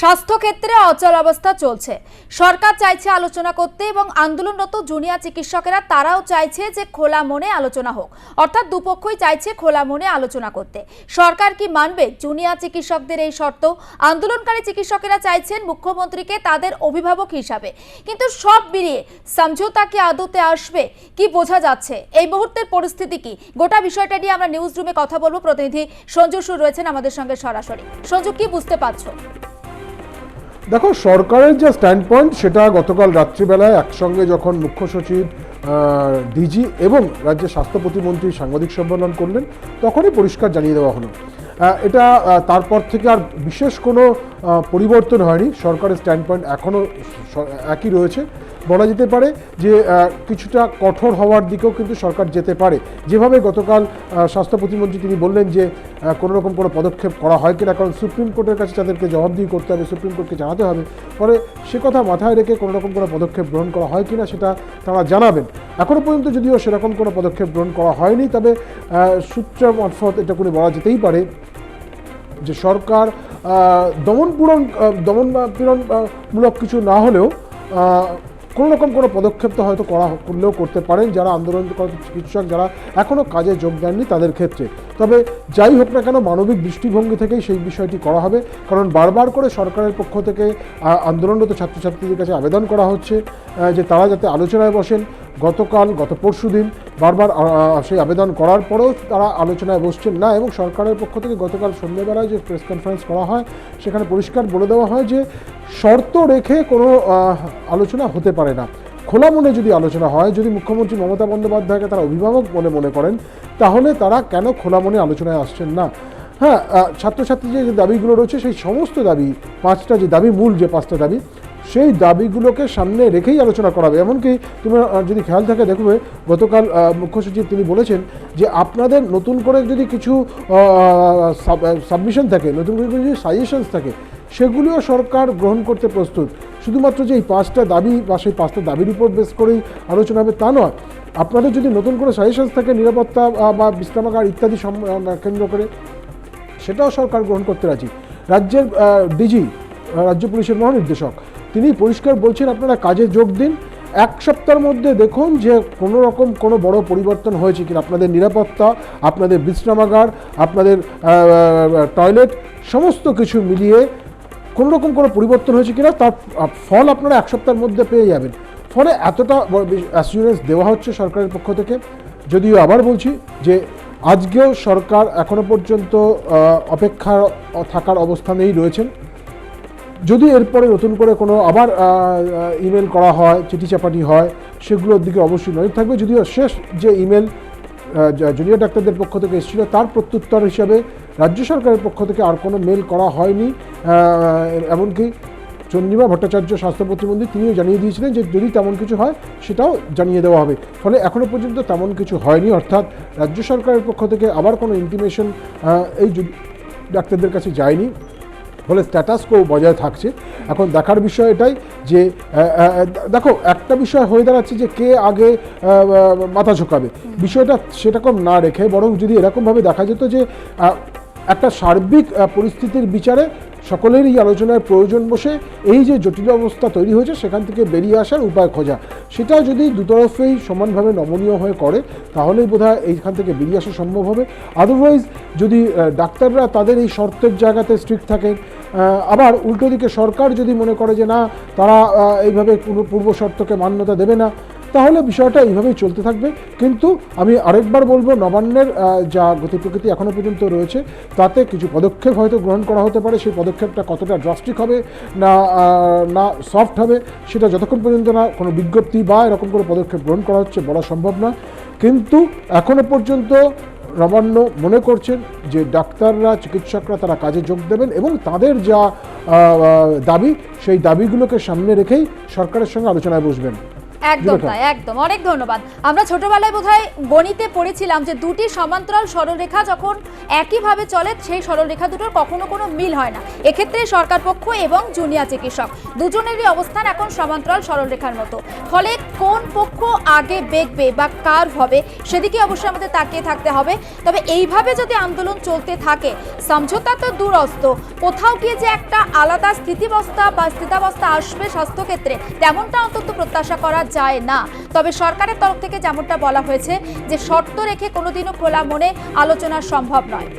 স্বাস্থ্যক্ষেত্রে অচল অবস্থা চলছে। সরকার চাইছে আলোচনা করতে এবং আন্দোলনরত জুনিয়র চিকিৎসকেরা তারাও চাইছে যে খোলা মনে আলোচনা হোক। অর্থাৎ দুপক্ষই চাইছে খোলা মনে আলোচনা করতে। সরকার কি মানবে? জুনিয়র চিকিৎসকদের এই শর্ত। আন্দোলনকারী চিকিৎসকেরা চাইছেন মুখ্যমন্ত্রীকে তাদের অভিভাবক হিসাবে। কিন্তু সব মিলিয়ে সমঝোতা কি আদতে আসবে? কি বোঝা যাচ্ছে? এই মুহূর্তের পরিস্থিতি কি? গোটা বিষয়টা নিয়ে আমরা নিউজ রুমে কথা বলব। প্রতিনিধি সঞ্জু সুর রয়েছেন আমাদের সঙ্গে সরাসরি। সঞ্জু, কি বুঝতে পারছ? দেখো, সরকারের যে স্ট্যান্ড পয়েন্ট সেটা গতকাল রাত্রিবেলায় একসঙ্গে যখন মুখ্য সচিব ডিজি এবং রাজ্যের স্বাস্থ্য প্রতিমন্ত্রী সাংবাদিক সম্মেলন করলেন, তখনই পরিষ্কার জানিয়ে দেওয়া হলো। এটা তারপর থেকে আর বিশেষ কোনো পরিবর্তন হয়নি। সরকারের স্ট্যান্ড পয়েন্ট এখনও একই রয়েছে। বলা যেতে পারে যে কিছুটা কঠোর হওয়ার দিকেও কিন্তু সরকার যেতে পারে। যেভাবে গতকাল স্বাস্থ্য প্রতিমন্ত্রী তিনি বললেন যে কোনো রকম কোনো পদক্ষেপ করা হয় কিনা কারণ সুপ্রিম কোর্টের কাছে তাদেরকে জবাবদিহি করতে হবে সুপ্রিম কোর্টকে জানাতে হবে। পরে সে কথা মাথায় রেখে কোনো রকম কোনো পদক্ষেপ গ্রহণ করা হয় কিনা সেটা তারা জানাবেন। এখনও পর্যন্ত যদিও সেরকম কোনো পদক্ষেপ গ্রহণ করা হয়নি তবে সূত্র মারফত এটা করে বলা যেতেই পারে যে সরকার আহ, দমন পূরণ দমন বা মূলক কিছু না হলেও কোনো রকম কোনো পদক্ষেপ তো হয়তো করা করলেও করতে পারেন। যারা আন্দোলন চিকিৎসক, যারা এখনও কাজে যোগ দেননি তাদের ক্ষেত্রে। তবে যাই হোক না কেন, মানবিক দৃষ্টিভঙ্গি থেকেই সেই বিষয়টি করা হবে। কারণ বারবার করে সরকারের পক্ষ থেকে আন্দোলনরত ছাত্রছাত্রীদের কাছে আবেদন করা হচ্ছে যে তারা যাতে আলোচনায় বসেন। গতকাল, গত পরশু দিন বারবার সেই আবেদন করার পরেও তারা আলোচনায় বসছেন না এবং সরকারের পক্ষ থেকে গতকাল সন্ধ্যেবেলায় যে প্রেস কনফারেন্স করা হয়, সেখানে পরিষ্কার বলে দেওয়া হয় যে শর্ত রেখে কোনো আলোচনা হতে পারে না। খোলা মনে যদি আলোচনা হয়, যদি মুখ্যমন্ত্রী মমতা বন্দ্যোপাধ্যায়কে তারা অভিভাবক বলে মনে করেন, তাহলে তারা কেন খোলা মনে আলোচনায় আসছেন না? হ্যাঁ ছাত্রছাত্রীদের যে দাবিগুলো রয়েছে, সেই সমস্ত দাবি, পাঁচটা যে দাবি, মূল যে পাঁচটা দাবি সেই দাবিগুলোকে সামনে রেখেই আলোচনা করা হবে। এমনকি তুমি আহ, যদি খেয়াল থাকে দেখবে গতকাল মুখ্য সচিব তিনি বলেছেন যে আপনাদের নতুন করে যদি কিছু সাবমিশন থাকে নতুন করে যদি সাজেশনস থাকে সেগুলিও সরকার গ্রহণ করতে প্রস্তুত। শুধুমাত্র যে এই পাঁচটা দাবি বা সেই পাঁচটা দাবির উপর বেস করেই আলোচনা হবে তা নয়। আপনাদের যদি নতুন করে সাজেশনস থাকে নিরাপত্তা বা বিশ্রামাগার ইত্যাদি কেন্দ্র করে সেটাও সরকার গ্রহণ করতে রাজি। রাজ্যের ডিজি রাজ্য পুলিশের মহানির্দেশক। তিনি পরিষ্কার বলছেন, আপনারা কাজে যোগ দিন। এক সপ্তাহের মধ্যে দেখুন যে কোনো রকম কোনো বড় পরিবর্তন হয়েছে কিনা। আপনাদের নিরাপত্তা, আপনাদের বিশ্রামাগার, আপনাদের টয়লেট, সমস্ত কিছু মিলিয়ে কোনো রকম কোনো পরিবর্তন হয়েছে কিনা, তার ফল আপনারা এক সপ্তাহের মধ্যে পেয়ে যাবেন। ফলে এতটা অ্যাসিউরেন্স দেওয়া হচ্ছে সরকারের পক্ষ থেকে। যদিও আবার বলছি যে, আজকেও সরকার এখনও পর্যন্ত অপেক্ষা থাকার অবস্থানেই রয়েছেন। যদি এরপরে নতুন করে কোনো আবার ইমেল করা হয়, চিঠি চাপাটি হয়, সেগুলোর দিকে অবশ্যই নজর থাকবে। যদিও শেষ যে ইমেল জুনিয়র ডাক্তারদের পক্ষ থেকে এসেছিল, তার প্রত্যুত্তর হিসাবে রাজ্য সরকারের পক্ষ থেকে আর কোনো মেল করা হয়নি। এমনকি চন্দ্রিমা ভট্টাচার্য স্বাস্থ্য প্রতিমন্ত্রী তিনিও জানিয়ে দিয়েছিলেন যে যদি তেমন কিছু হয়, সেটাও জানিয়ে দেওয়া হবে। ফলে এখনও পর্যন্ত তেমন কিছু হয়নি। অর্থাৎ রাজ্য সরকারের পক্ষ থেকে আবার কোনো ইন্টিমেশন এই ডাক্তারদের কাছে যায়নি। ফলে স্ট্যাটাস কো বজায় থাকছে। এখন দেখার বিষয় এটাই যে দেখো, একটা বিষয় হয়ে দাঁড়াচ্ছে যে কে আগে মাথা ঝোঁকাবে। বিষয়টা সেরকম না রেখে বরং যদি এরকমভাবে দেখা যেত যে একটা সার্বিক পরিস্থিতির বিচারে সকলেরই আলোচনার প্রয়োজন বসে এই যে জটিল অবস্থা তৈরি হয়েছে, সেখান থেকে বেরিয়ে আসার উপায় খোঁজা। সেটা যদি দুতরফেই সমানভাবে নমনীয় হয়ে করে, তাহলেই বোধহয় এইখান থেকে বেরিয়ে আসা সম্ভব হবে। আদারওয়াইজ যদি ডাক্তাররা তাদের এই শর্তের জায়গাতে স্ট্রিক্ট থাকেন আবার উল্টো দিকে সরকার যদি মনে করে যে না, তারা এইভাবে পূর্ব পূর্ব শর্তকে মান্যতা দেবে না তাহলে বিষয়টা এইভাবেই চলতে থাকবে। কিন্তু আমি আরেকবার বলব, নবান্নের যা গতি প্রকৃতি এখনও পর্যন্ত রয়েছে, তাতে কিছু পদক্ষেপ হয়তো গ্রহণ করা হতে পারে। সেই পদক্ষেপটা কতটা ড্রাস্টিক হবে না না সফট হবে, সেটা যতক্ষণ পর্যন্ত না কোনো বিজ্ঞপ্তি বা এরকম কোনো পদক্ষেপ গ্রহণ করা হচ্ছে বলা সম্ভব না। কিন্তু এখনও পর্যন্ত নবান্ন মনে করছেন যে ডাক্তাররা, চিকিৎসকরা তারা কাজে যোগ দেবেন এবং তাদের যা দাবি, সেই দাবিগুলোকে সামনে রেখেই সরকারের সঙ্গে আলোচনায় বসবেন। একদম তাই একদম। অনেক ধন্যবাদ। আমরা ছোটবেলায় বোধহয় গণিতে পড়েছিলাম যে দুটি সমান্তরাল সরলরেখা যখন একইভাবে চলে সেই সরলরেখা দুটোর কখনো কোনো মিল হয় না। এক্ষেত্রে সরকার পক্ষ এবং জুনিয়া চিকিৎসক দুজনেরই অবস্থান এখন সমান্তরাল সরলরেখার মতো। ফলে কোন পক্ষ আগে বেগবে বা কার হবে, সেদিকে অবশ্যই আমাদের তাকিয়ে থাকতে হবে। তবে এইভাবে যদি আন্দোলন চলতে থাকে, সমঝোতা তো দূরস্থ কোথাও গিয়ে যে একটা আলাদা স্থিতিবস্থা বা স্থিতাবস্থা আসবে স্বাস্থ্যক্ষেত্রে, তেমনটা অন্তত প্রত্যাশা করা যায় না। তবে সরকারের তরফ থেকে যেমনটা বলা হয়েছে, যে শর্ত রেখে কোনোদিনও খোলা মনে আলোচনা সম্ভব নয়।